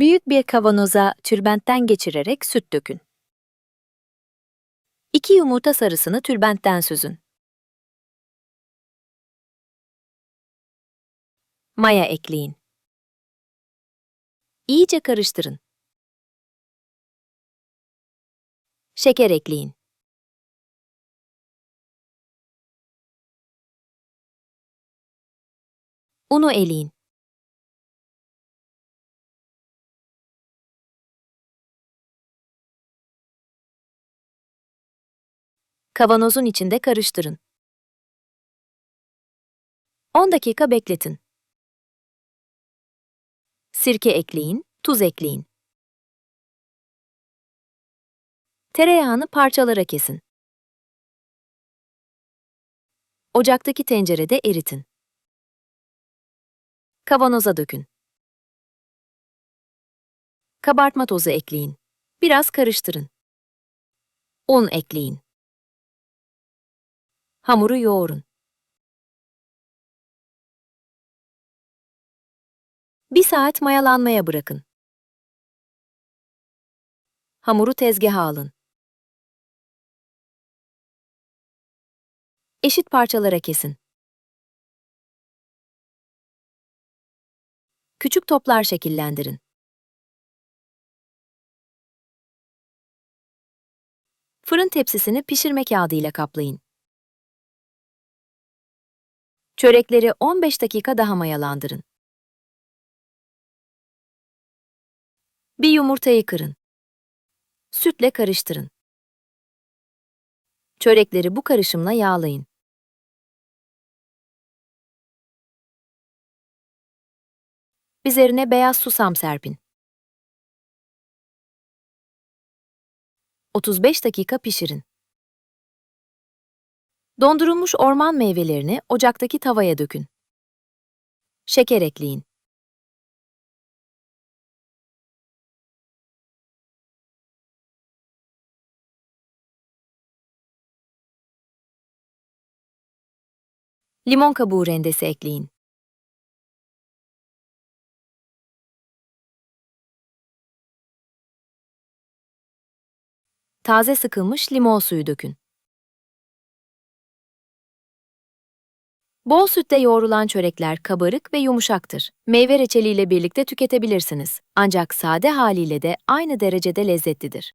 Büyük bir kavanoza tülbentten geçirerek süt dökün. 2 yumurta sarısını tülbentten süzün. Maya ekleyin. İyice karıştırın. Şeker ekleyin. Unu eleyin. Kavanozun içinde karıştırın. 10 dakika bekletin. Sirke ekleyin, tuz ekleyin. Tereyağını parçalara kesin. Ocaktaki tencerede eritin. Kavanoza dökün. Kabartma tozu ekleyin. Biraz karıştırın. Un ekleyin. Hamuru yoğurun. Bir saat mayalanmaya bırakın. Hamuru tezgaha alın. Eşit parçalara kesin. Küçük toplar şekillendirin. Fırın tepsisini pişirme kağıdı ile kaplayın. Çörekleri 15 dakika daha mayalandırın. Bir yumurtayı kırın. Sütle karıştırın. Çörekleri bu karışımla yağlayın. Üzerine beyaz susam serpin. 35 dakika pişirin. Dondurulmuş orman meyvelerini ocaktaki tavaya dökün. Şeker ekleyin. Limon kabuğu rendesi ekleyin. Taze sıkılmış limon suyu dökün. Bol sütte yoğrulan çörekler kabarık ve yumuşaktır. Meyve reçeliyle birlikte tüketebilirsiniz. Ancak sade haliyle de aynı derecede lezzetlidir.